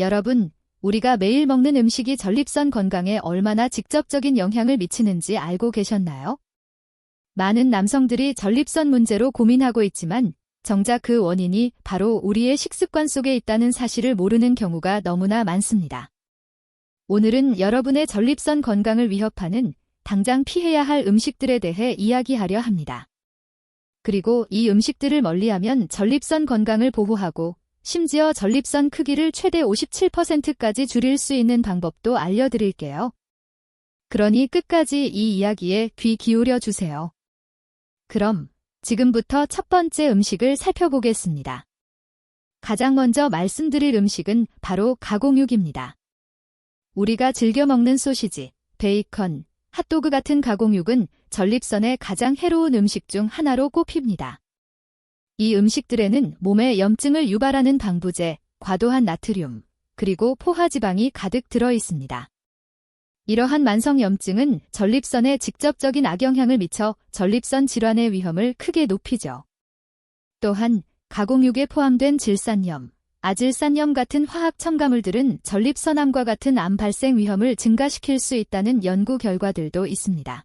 여러분, 우리가 매일 먹는 음식이 전립선 건강에 얼마나 직접적인 영향을 미치는지 알고 계셨나요? 많은 남성들이 전립선 문제로 고민하고 있지만 정작 그 원인이 바로 우리의 식습관 속에 있다는 사실을 모르는 경우가 너무나 많습니다. 오늘은 여러분의 전립선 건강을 위협하는 당장 피해야 할 음식들에 대해 이야기하려 합니다. 그리고 이 음식들을 멀리하면 전립선 건강을 보호하고 심지어 전립선 크기를 최대 57%까지 줄일 수 있는 방법도 알려드릴게요. 그러니 끝까지 이 이야기에 귀 기울여 주세요. 그럼 지금부터 첫 번째 음식을 살펴보겠습니다. 가장 먼저 말씀드릴 음식은 바로 가공육입니다. 우리가 즐겨 먹는 소시지, 베이컨, 핫도그 같은 가공육은 전립선의 가장 해로운 음식 중 하나로 꼽힙니다. 이 음식들에는 몸에 염증을 유발하는 방부제, 과도한 나트륨, 그리고 포화지방이 가득 들어 있습니다. 이러한 만성 염증은 전립선에 직접적인 악영향을 미쳐 전립선 질환의 위험을 크게 높이죠. 또한 가공육에 포함된 질산염, 아질산염 같은 화학 첨가물들은 전립선암과 같은 암 발생 위험을 증가시킬 수 있다는 연구 결과들도 있습니다.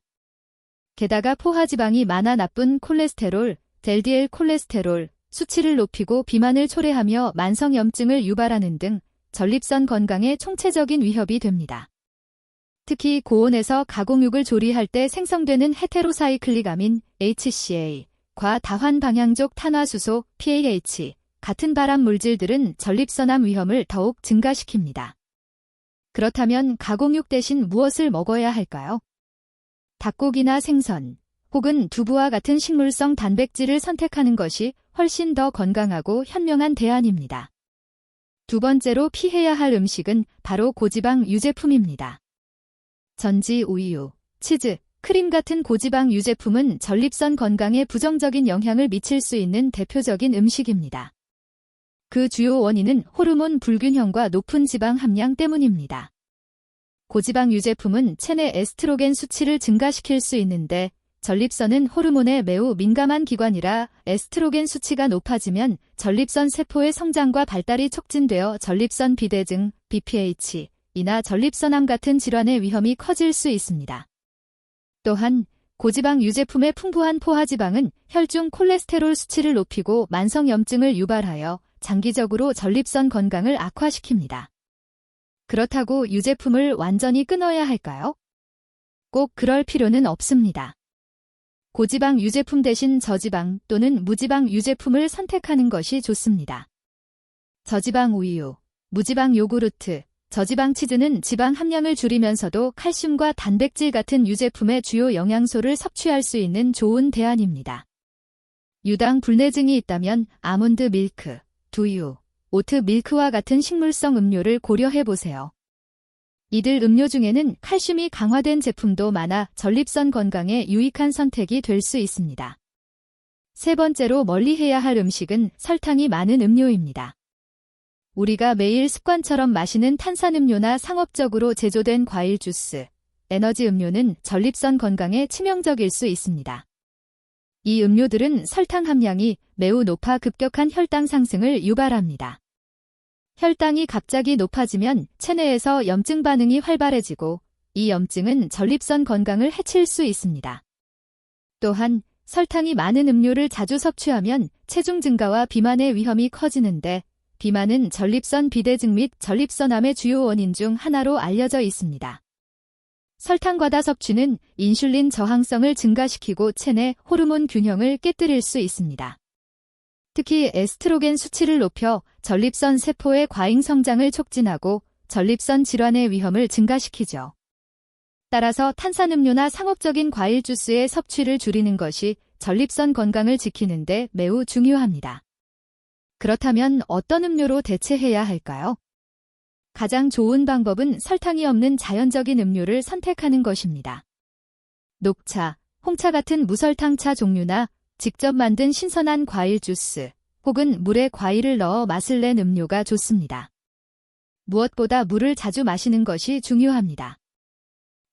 게다가 포화지방이 많아 나쁜 콜레스테롤, LDL 콜레스테롤, 수치를 높이고 비만을 초래하며 만성염증을 유발하는 등 전립선 건강에 총체적인 위협이 됩니다. 특히 고온에서 가공육을 조리할 때 생성되는 헤테로사이클릭 아민 HCA, 과 다환 방향족 탄화수소 PAH 같은 발암 물질들은 전립선암 위험을 더욱 증가시킵니다. 그렇다면 가공육 대신 무엇을 먹어야 할까요? 닭고기나 생선, 혹은 두부와 같은 식물성 단백질을 선택하는 것이 훨씬 더 건강하고 현명한 대안입니다. 두 번째로 피해야 할 음식은 바로 고지방 유제품입니다. 전지 우유, 치즈, 크림 같은 고지방 유제품은 전립선 건강에 부정적인 영향을 미칠 수 있는 대표적인 음식입니다. 그 주요 원인은 호르몬 불균형과 높은 지방 함량 때문입니다. 고지방 유제품은 체내 에스트로겐 수치를 증가시킬 수 있는데 전립선은 호르몬에 매우 민감한 기관이라 에스트로겐 수치가 높아지면 전립선 세포의 성장과 발달이 촉진되어 전립선 비대증, BPH, 이나 전립선암 같은 질환의 위험이 커질 수 있습니다. 또한 고지방 유제품의 풍부한 포화지방은 혈중 콜레스테롤 수치를 높이고 만성염증을 유발하여 장기적으로 전립선 건강을 악화시킵니다. 그렇다고 유제품을 완전히 끊어야 할까요? 꼭 그럴 필요는 없습니다. 고지방 유제품 대신 저지방 또는 무지방 유제품을 선택하는 것이 좋습니다. 저지방 우유, 무지방 요구르트, 저지방 치즈는 지방 함량을 줄이면서도 칼슘과 단백질 같은 유제품의 주요 영양소를 섭취할 수 있는 좋은 대안입니다. 유당 불내증이 있다면 아몬드 밀크, 두유, 오트 밀크와 같은 식물성 음료를 고려해 보세요. 이들 음료 중에는 칼슘이 강화된 제품도 많아 전립선 건강에 유익한 선택이 될 수 있습니다. 세 번째로 멀리해야 할 음식은 설탕이 많은 음료입니다. 우리가 매일 습관처럼 마시는 탄산음료나 상업적으로 제조된 과일 주스, 에너지 음료는 전립선 건강에 치명적일 수 있습니다. 이 음료들은 설탕 함량이 매우 높아 급격한 혈당 상승을 유발합니다. 혈당이 갑자기 높아지면 체내에서 염증 반응이 활발해지고 이 염증은 전립선 건강을 해칠 수 있습니다. 또한 설탕이 많은 음료를 자주 섭취하면 체중 증가와 비만의 위험이 커지는데 비만은 전립선 비대증 및 전립선암의 주요 원인 중 하나로 알려져 있습니다. 설탕 과다 섭취는 인슐린 저항성을 증가시키고 체내 호르몬 균형을 깨뜨릴 수 있습니다. 특히 에스트로겐 수치를 높여 전립선 세포의 과잉 성장을 촉진하고 전립선 질환의 위험을 증가시키죠. 따라서 탄산음료나 상업적인 과일 주스의 섭취를 줄이는 것이 전립선 건강을 지키는데 매우 중요합니다. 그렇다면 어떤 음료로 대체해야 할까요? 가장 좋은 방법은 설탕이 없는 자연적인 음료를 선택하는 것입니다. 녹차, 홍차 같은 무설탕차 종류나 직접 만든 신선한 과일 주스 혹은 물에 과일을 넣어 맛을 낸 음료가 좋습니다. 무엇보다 물을 자주 마시는 것이 중요합니다.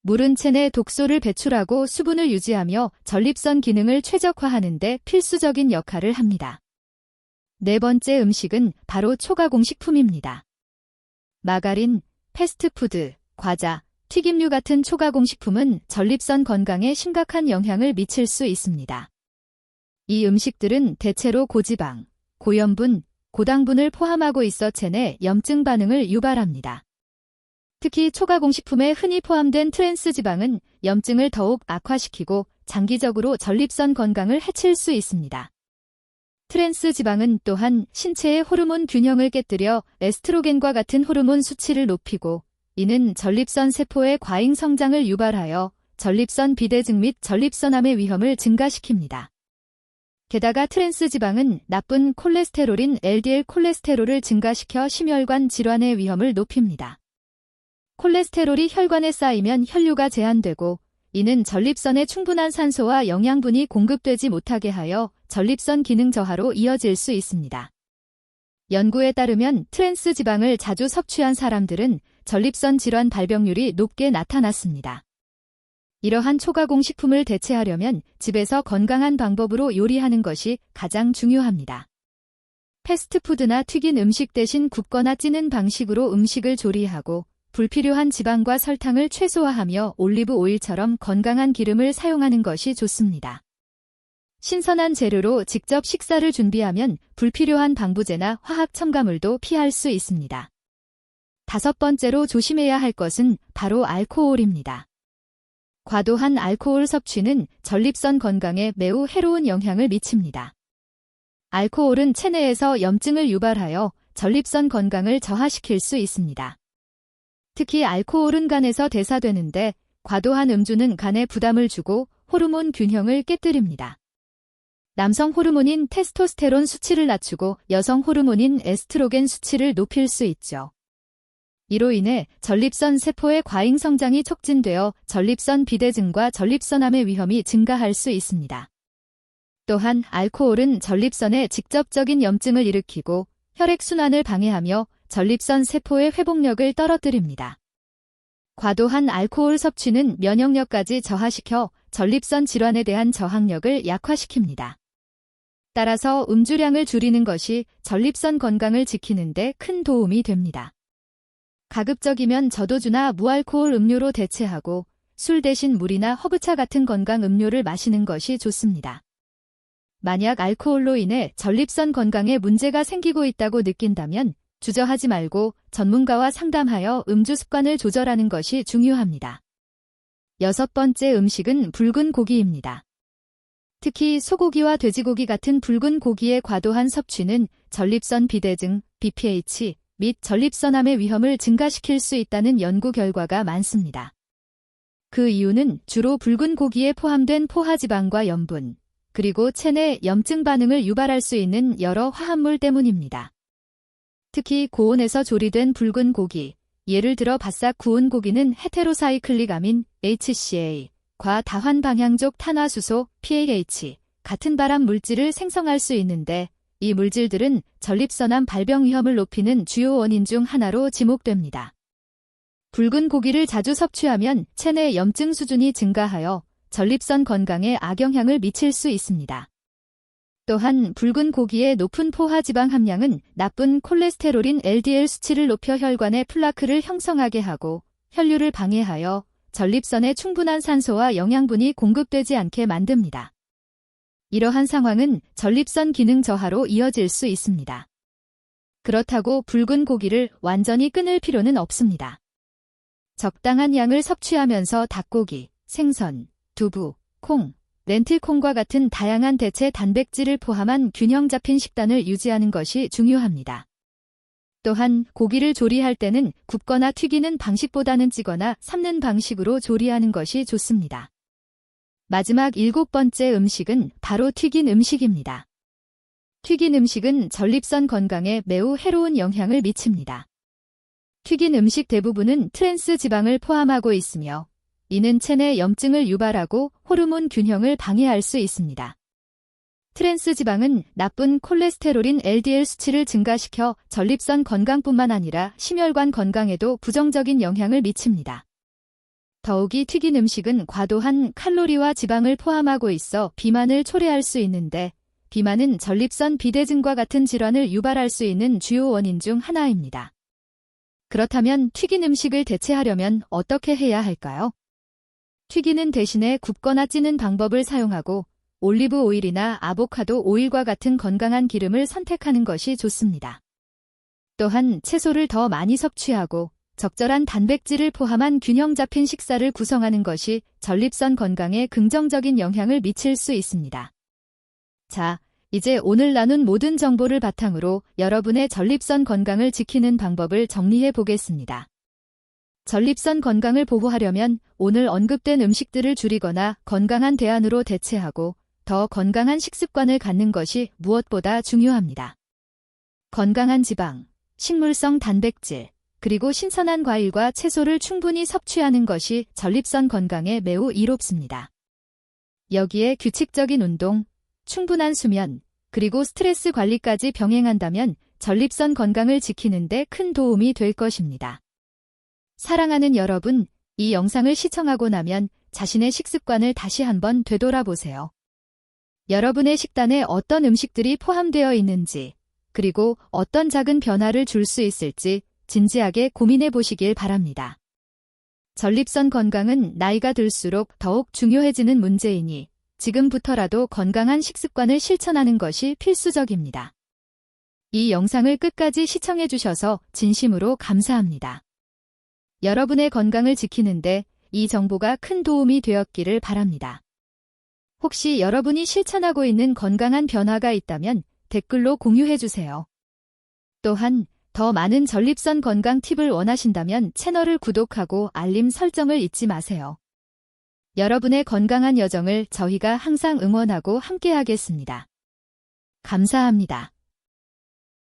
물은 체내 독소를 배출하고 수분을 유지하며 전립선 기능을 최적화하는 데 필수적인 역할을 합니다. 네 번째 음식은 바로 초가공식품입니다. 마가린, 패스트푸드, 과자, 튀김류 같은 초가공식품은 전립선 건강에 심각한 영향을 미칠 수 있습니다. 이 음식들은 대체로 고지방, 고염분, 고당분을 포함하고 있어 체내 염증 반응을 유발합니다. 특히 초가공식품에 흔히 포함된 트랜스 지방은 염증을 더욱 악화시키고 장기적으로 전립선 건강을 해칠 수 있습니다. 트랜스 지방은 또한 신체의 호르몬 균형을 깨뜨려 에스트로겐과 같은 호르몬 수치를 높이고 이는 전립선 세포의 과잉 성장을 유발하여 전립선 비대증 및 전립선암의 위험을 증가시킵니다. 게다가 트랜스 지방은 나쁜 콜레스테롤인 LDL 콜레스테롤을 증가시켜 심혈관 질환의 위험을 높입니다. 콜레스테롤이 혈관에 쌓이면 혈류가 제한되고 이는 전립선에 충분한 산소와 영양분이 공급되지 못하게 하여 전립선 기능 저하로 이어질 수 있습니다. 연구에 따르면 트랜스 지방을 자주 섭취한 사람들은 전립선 질환 발병률이 높게 나타났습니다. 이러한 초가공식품을 대체하려면 집에서 건강한 방법으로 요리하는 것이 가장 중요합니다. 패스트푸드나 튀긴 음식 대신 굽거나 찌는 방식으로 음식을 조리하고 불필요한 지방과 설탕을 최소화하며 올리브 오일처럼 건강한 기름을 사용하는 것이 좋습니다. 신선한 재료로 직접 식사를 준비하면 불필요한 방부제나 화학 첨가물도 피할 수 있습니다. 다섯 번째로 조심해야 할 것은 바로 알코올입니다. 과도한 알코올 섭취는 전립선 건강에 매우 해로운 영향을 미칩니다. 알코올은 체내에서 염증을 유발하여 전립선 건강을 저하시킬 수 있습니다. 특히 알코올은 간에서 대사되는데 과도한 음주는 간에 부담을 주고 호르몬 균형을 깨뜨립니다. 남성 호르몬인 테스토스테론 수치를 낮추고 여성 호르몬인 에스트로겐 수치를 높일 수 있죠. 이로 인해 전립선 세포의 과잉 성장이 촉진되어 전립선 비대증과 전립선암의 위험이 증가할 수 있습니다. 또한 알코올은 전립선에 직접적인 염증을 일으키고 혈액순환을 방해하며 전립선 세포의 회복력을 떨어뜨립니다. 과도한 알코올 섭취는 면역력까지 저하시켜 전립선 질환에 대한 저항력을 약화시킵니다. 따라서 음주량을 줄이는 것이 전립선 건강을 지키는 데 큰 도움이 됩니다. 가급적이면 저도주나 무알코올 음료로 대체하고 술 대신 물이나 허브차 같은 건강 음료를 마시는 것이 좋습니다. 만약 알코올로 인해 전립선 건강에 문제가 생기고 있다고 느낀다면 주저하지 말고 전문가와 상담하여 음주 습관을 조절하는 것이 중요합니다. 여섯 번째 음식은 붉은 고기입니다. 특히 소고기와 돼지고기 같은 붉은 고기의 과도한 섭취는 전립선 비대증, BPH, 및 전립선암의 위험을 증가시킬 수 있다는 연구 결과가 많습니다. 그 이유는 주로 붉은 고기에 포함된 포화지방과 염분, 그리고 체내 염증 반응을 유발할 수 있는 여러 화합물 때문입니다. 특히 고온에서 조리된 붉은 고기, 예를 들어 바싹 구운 고기는 헤테로사이클릭 아민 HCA, 과 다환 방향족 탄화수소 PAH 같은 발암 물질을 생성할 수 있는데 이 물질들은 전립선암 발병 위험을 높이는 주요 원인 중 하나로 지목됩니다. 붉은 고기를 자주 섭취하면 체내 염증 수준이 증가하여 전립선 건강에 악영향을 미칠 수 있습니다. 또한 붉은 고기의 높은 포화 지방 함량은 나쁜 콜레스테롤인 LDL 수치를 높여 혈관에 플라크를 형성하게 하고 혈류를 방해하여 전립선에 충분한 산소와 영양분이 공급되지 않게 만듭니다. 이러한 상황은 전립선 기능 저하로 이어질 수 있습니다. 그렇다고 붉은 고기를 완전히 끊을 필요는 없습니다. 적당한 양을 섭취하면서 닭고기, 생선, 두부, 콩, 렌틸콩과 같은 다양한 대체 단백질을 포함한 균형 잡힌 식단을 유지하는 것이 중요합니다. 또한 고기를 조리할 때는 굽거나 튀기는 방식보다는 찌거나 삶는 방식으로 조리하는 것이 좋습니다. 마지막 일곱 번째 음식은 바로 튀긴 음식입니다. 튀긴 음식은 전립선 건강에 매우 해로운 영향을 미칩니다. 튀긴 음식 대부분은 트랜스 지방을 포함하고 있으며 이는 체내 염증을 유발하고 호르몬 균형을 방해할 수 있습니다. 트랜스 지방은 나쁜 콜레스테롤인 LDL 수치를 증가시켜 전립선 건강뿐만 아니라 심혈관 건강에도 부정적인 영향을 미칩니다. 더욱이 튀긴 음식은 과도한 칼로리와 지방을 포함하고 있어 비만을 초래할 수 있는데 비만은 전립선 비대증과 같은 질환을 유발할 수 있는 주요 원인 중 하나입니다. 그렇다면 튀긴 음식을 대체하려면 어떻게 해야 할까요? 튀기는 대신에 굽거나 찌는 방법을 사용하고 올리브 오일이나 아보카도 오일과 같은 건강한 기름을 선택하는 것이 좋습니다. 또한 채소를 더 많이 섭취하고 적절한 단백질을 포함한 균형 잡힌 식사를 구성하는 것이 전립선 건강에 긍정적인 영향을 미칠 수 있습니다. 자, 이제 오늘 나눈 모든 정보를 바탕으로 여러분의 전립선 건강을 지키는 방법을 정리해 보겠습니다. 전립선 건강을 보호하려면 오늘 언급된 음식들을 줄이거나 건강한 대안으로 대체하고 더 건강한 식습관을 갖는 것이 무엇보다 중요합니다. 건강한 지방, 식물성 단백질, 그리고 신선한 과일과 채소를 충분히 섭취하는 것이 전립선 건강에 매우 이롭습니다. 여기에 규칙적인 운동, 충분한 수면, 그리고 스트레스 관리까지 병행한다면 전립선 건강을 지키는데 큰 도움이 될 것입니다. 사랑하는 여러분, 이 영상을 시청하고 나면 자신의 식습관을 다시 한번 되돌아보세요. 여러분의 식단에 어떤 음식들이 포함되어 있는지, 그리고 어떤 작은 변화를 줄 수 있을지 진지하게 고민해 보시길 바랍니다. 전립선 건강은 나이가 들수록 더욱 중요해지는 문제이니 지금부터라도 건강한 식습관을 실천하는 것이 필수적입니다. 이 영상을 끝까지 시청해 주셔서 진심으로 감사합니다. 여러분의 건강을 지키는데 이 정보가 큰 도움이 되었기를 바랍니다. 혹시 여러분이 실천하고 있는 건강한 변화가 있다면 댓글로 공유해 주세요. 또한 더 많은 전립선 건강 팁을 원하신다면 채널을 구독하고 알림 설정을 잊지 마세요. 여러분의 건강한 여정을 저희가 항상 응원하고 함께하겠습니다. 감사합니다.